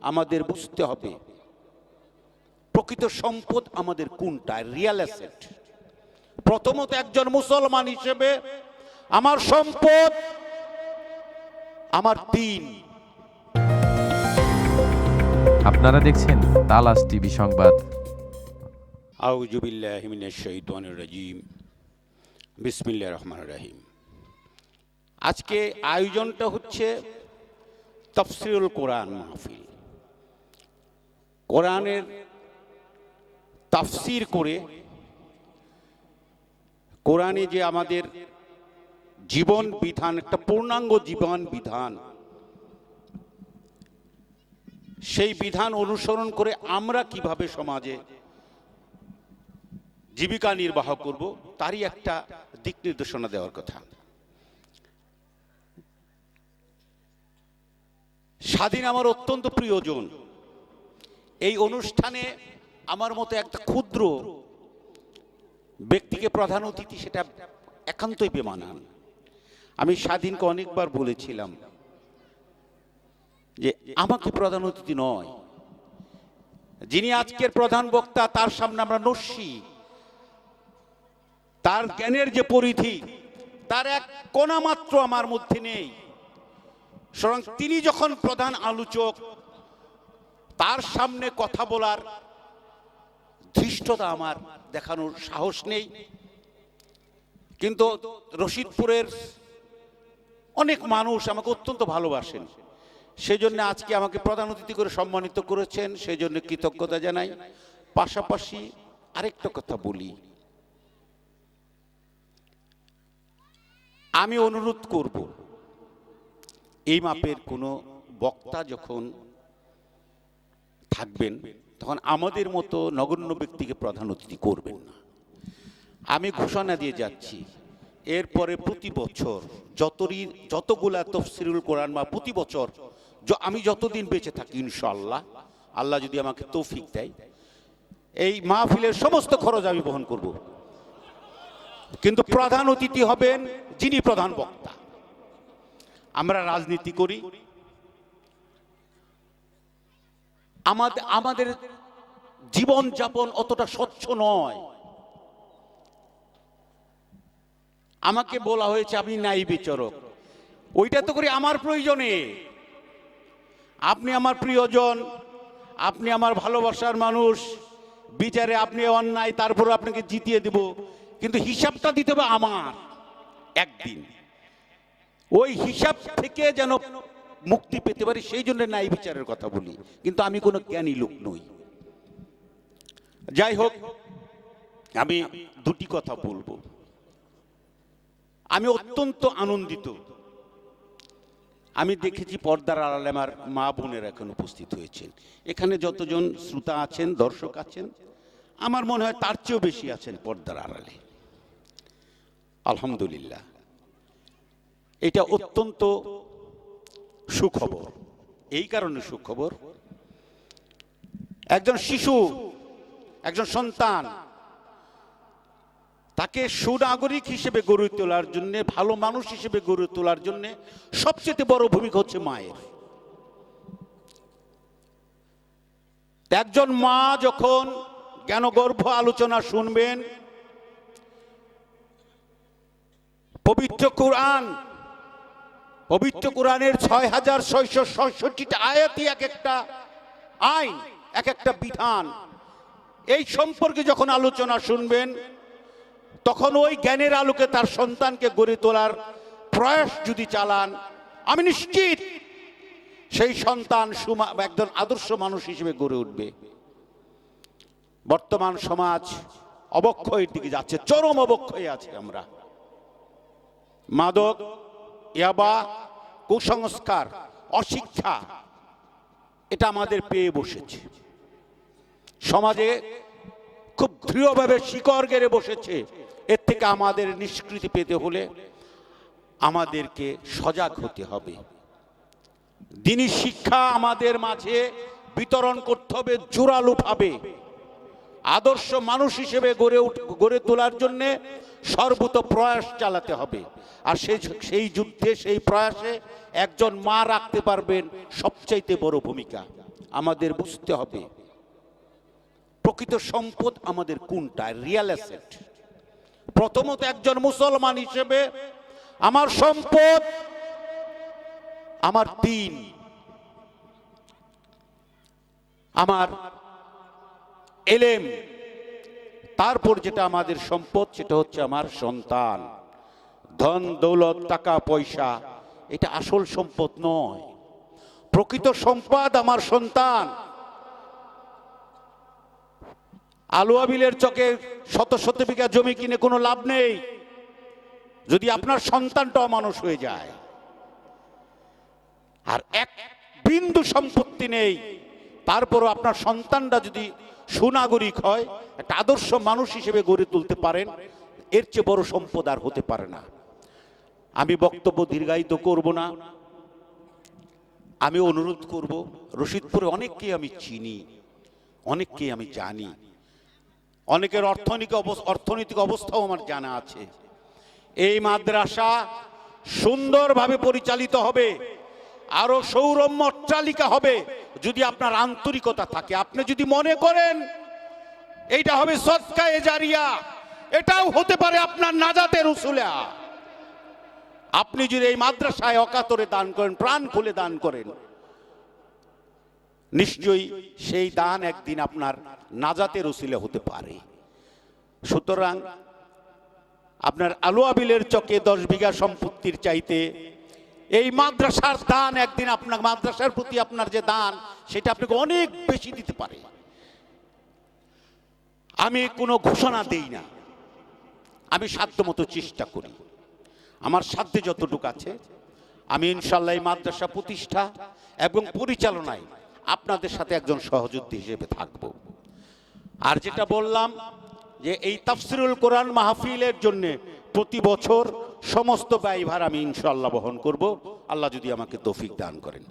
আমাদের বুঝতে হবে। প্রকৃত সম্পদ আমাদের কোনটা রিয়েল অ্যাসেট প্রথমত একজন মুসলমান হিসেবে আমার সম্পদ আমার দিন। আপনারা দেখছেন তালাস টিভি সংবাদ। আউজুবিল্লাহ শাইতানির রাজিম। বিসমিল্লাহির রহমানির রহিম। আজকে আয়োজনটা হচ্ছে তফসিরুল কোরআন মাহফিল। কোরআনের তাফসির করে কোরআনে যে আমাদের জীবন বিধান, একটা পূর্ণাঙ্গ জীবন বিধান, সেই বিধান অনুসরণ করে আমরা কীভাবে সমাজে জীবিকা নির্বাহ করব, তারই একটা দিক নির্দেশনা দেওয়ার কথা। স্বাধীন আমার অত্যন্ত প্রিয়জন এই অনুষ্ঠানে আমার মতো একটা ক্ষুদ্র ব্যক্তিকে প্রধান অতিথি সেটা একান্তই বেমানান। আমি স্বাধীনকে অনেকবার বলেছিলাম যে আমাকে প্রধান অতিথি নয়। যিনি আজকের প্রধান বক্তা, তার সামনে আমরা নস্যি। তার জ্ঞানের যে পরিধি, তার এক কোনা মাত্র আমার মধ্যে নেই। সুতরাং তিনি যখন প্রধান আলোচক তার সামনে কথা বলার ধৃষ্টতা আমার দেখানোর সাহস নেই। কিন্তু রশিদপুরের অনেক মানুষ আমাকে অত্যন্ত ভালোবাসেন। সেই জন্য আজকে আমাকে প্রধান অতিথি করে সম্মানিত করেছেন সেই জন্য কৃতজ্ঞতা জানাই। পাশাপাশি আরেকটা কথা বলি। আমি অনুরোধ করব, এই মাপের কোনো বক্তা যখন থাকবেন, তখন আমাদের মতো নগণ্য ব্যক্তিকে প্রধান অতিথি করবেন না। আমি ঘোষণা দিয়ে যাচ্ছি, এরপরে প্রতি বছর যতই যতগুলা তফসিরুল কোরআন বা প্রতি বছর আমি যতদিন বেঁচে থাকি ইনশাল্লাহ আল্লাহ যদি আমাকে তৌফিক দেয়, এই মাহফিলের সমস্ত খরচ আমি বহন করব। কিন্তু প্রধান অতিথি হবেন যিনি প্রধান বক্তা। আমরা রাজনীতি করি আমাদের আমাদের জীবন যাপন অতটা স্বচ্ছ নয়। আমাকে বলা হয়েছে আমি নাই বিচারক। ওইটা তো করি আমার প্রয়োজনে। আপনি আমার প্রিয়জন আপনি আমার ভালোবাসার মানুষ। বিচারে আপনি অন্যায় তারপর আপনাকে জিতিয়ে দেব। কিন্তু হিসাবটা দিতে হবে আমার একদিন। ওই হিসাব থেকে যেন মুক্তি পেতে পারি, সেই জন্য ন্যায় বিচারের কথা বলি। কিন্তু আমি কোনো জ্ঞানী লোক নই। যাই হোক, আমি দুটি কথা বলব। আমি অত্যন্ত আনন্দিত। আমি দেখেছি পর্দার আড়ালে আমার মা বোনের এখন উপস্থিত হয়েছেন। এখানে যতজন শ্রোতা আছেন, দর্শক আছেন, আমার মনে হয় তার চেয়েও বেশি আছেন পর্দার আড়ালে। আলহামদুলিল্লাহ। এটা অত্যন্ত সুখবর। এই কারণে সুখবর। একজন শিশু, একজন সন্তান, তাকে সুনাগরিক হিসেবে গড়ে তোলার জন্য, ভালো মানুষ হিসেবে গড়ে তোলার জন্য সবচেয়ে বড় ভূমিকা হচ্ছে মায়ের। একজন মা যখন জ্ঞানগর্ভ আলোচনা শুনবেন, পবিত্র কোরআন পবিত্র কোরআনের ছয় হাজার ছয়শো ছয়ষট্টিটা আয়াতই এক একটা আইন, এক একটা বিধান। এই সম্পর্কে যখন আলোচনা শুনবেন, তখন ওই জ্ঞানের আলোকে তার সন্তানকে গড়ে তোলার প্রয়াস যদি চালান, আমি নিশ্চিত সেই সন্তান একজন আদর্শ মানুষ হিসেবে গড়ে উঠবে। বর্তমান সমাজ অবক্ষয়ের দিকে যাচ্ছে, চরম অবক্ষয়ে আছে আমরা। মাদক, ইয়াবা কুসংস্কার, অশিক্ষা, এটা আমাদের পেয়ে বসেছে। সমাজে খুব দৃঢ়ভাবে শিকড় গেড়ে বসেছে। এর থেকে আমাদের নিষ্কৃতি পেতে হলে আমাদেরকে সজাগ হতে হবে। দিনী শিক্ষা আমাদের মাঝে বিতরণ করতে হবে জোরালোভাবে আদর্শ মানুষ হিসেবে গড়ে উঠ, গড়ে তোলার জন্যে সর্বত প্রয়াস চালাতে হবে। আর সেই সেই যুদ্ধে, সেই প্রয়াসে একজন মা রাখতে পারবেন সবচাইতে বড় ভূমিকা। আমাদের বুঝতে হবে, প্রকৃত সম্পদ আমাদের কোনটা? Real asset. প্রথমত একজন মুসলমান হিসেবে আমার সম্পদ, আমার দিন, আমার এলেম। তারপর যেটা আমাদের সম্পদ, সেটা হচ্ছে আমার সন্তান। ধন, দৌলত, টাকা, পয়সা, এটা আসল সম্পদ নয়। প্রকৃত সম্পদ আমার সন্তান। আলুয়া বিলের চকে শত শত বিঘা জমি কিনে কোনো লাভ নেই। যদি আপনার সন্তানটা মানুষ হয়ে যায়। আর এক বিন্দু সম্পত্তি নেই। তারপরও আপনার সন্তানটা যদি সুনাগরিক হয়, একটা আদর্শ মানুষ হিসেবে গড়ে তুলতে পারেন, এর চেয়ে বড় সম্পদ আর হতে পারে না। আমি বক্তব্য দীর্ঘায়িত করব না। আমি অনুরোধ করব, রশিদপুরে অনেককে আমি চিনি, অনেককে আমি জানি। অনেকের অর্থনৈতিক অর্থনৈতিক অবস্থাও আমার জানা আছে। এই মাদ্রাসা সুন্দরভাবে পরিচালিত হবে। আরও সৌরম্য অট্টালিকা হবে যদি আপনার আন্তরিকতা থাকে। আপনি যদি মনে করেন, এইটা হবে সৎকা এজারিয়া এটাও হতে পারে আপনার নাজাতের উসুলা। আপনি যদি এই মাদ্রাসায় অকাতরে দান করেন, প্রাণ খুলে দান করেন, নিশ্চয়ই সেই দান একদিন আপনার নাজাতের উসিলে হতে পারে। সুতরাং আপনার আলোয়া বিলের চকে দশ বিঘা সম্পত্তির চাইতে এই মাদ্রাসার দান একদিন আপনার, মাদ্রাসার প্রতি আপনার যে দান, সেটা আপনাকে অনেক বেশি দিতে পারে। আমি কোনো ঘোষণা দেই না। আমি সাধ্যমতো চেষ্টা করি। আমার সাধ্যে যতটুকু আছে, আমি ইনশাল্লাহ এই মাদ্রাসা প্রতিষ্ঠা এবং পরিচালনায় আপনাদের সাথে একজন সহযোদ্ধী হিসেবে থাকব। আর যেটা বললাম যে এই তাফসিরুল কোরআন মাহফিলের জন্যে প্রতি বছর সমস্ত ব্যয়ভার আমি ইনশাল্লাহ বহন করব। আল্লাহ যদি আমাকে তৌফিক দান করেন।